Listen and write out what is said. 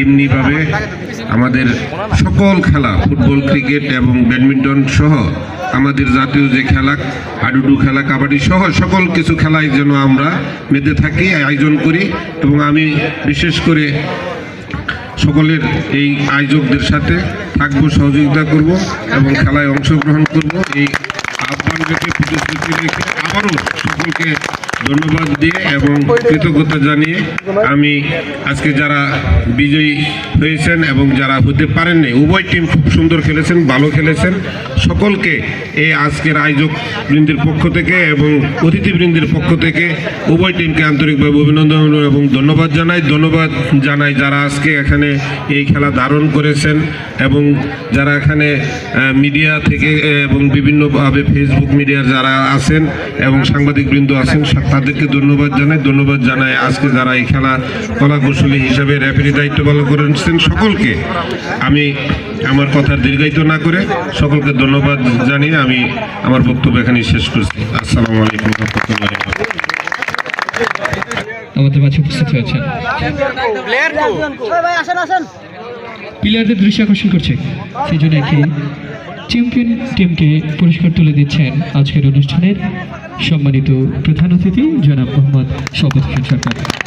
এমনিভাবে আমাদের সকল খেলা, ফুটবল, ক্রিকেট এবং ব্যাডমিন্টন সহ আমাদের জাতীয় যে খেলা, হাডুডু খেলা, কাবাডি সহ সকল কিছু খেলায় যেন আমরা মেতে থাকি, আয়োজন করি এবং আমি বিশেষ করে সকলের এই আয়োজকদের সাথে থাকব, সহযোগিতা করব এবং খেলায় অংশগ্রহণ করব। এই আহ্বান রেখে প্রতিশ্রুতি রেখে আবারও সকলকে ধন্যবাদ দিয়ে এবং কৃতজ্ঞতা জানিয়ে আমি আজকে যারা বিজয়ী হয়েছেন এবং যারা হতে পারেননি, উভয় টিম খুব সুন্দর খেলেছেন, ভালো খেলেছেন। সকলকে এই আজকের আয়োজক বৃন্দের পক্ষ থেকে এবং অতিথিবৃন্দের পক্ষ থেকে উভয় টিমকে আন্তরিকভাবে অভিনন্দন এবং ধন্যবাদ জানাই। ধন্যবাদ জানাই যারা আজকে এখানে এই খেলা ধারণ করেছেন এবং যারা এখানে মিডিয়া থেকে এবং বিভিন্নভাবে ফেসবুক মিডিয়ার যারা আছেন এবং সাংবাদিক বৃন্দ আছেন তাদেরকে ধন্যবাদ জানাই ধন্যবাদ জানাই আজকে যারা এই খেলা কলা কৌশলী হিসাবে রেফারি দায়িত্ব পালন করেছেন সকলকে। আমি আমার কথা দীর্ঘায়িত না করে সকলকে ধন্যবাদ জানিয়ে আমি আমার বক্তব্য এখানে শেষ করছি। আসসালামু আলাইকুম আমাদের প্লেয়ারদের দৃষ্টি আকর্ষণ করছে। সেই জন্য টিমকে তুলে দিচ্ছেন আজকের অনুষ্ঠানের সম্মানিত প্রধান অতিথি জনাব মোহাম্মদ শপথ সরকার।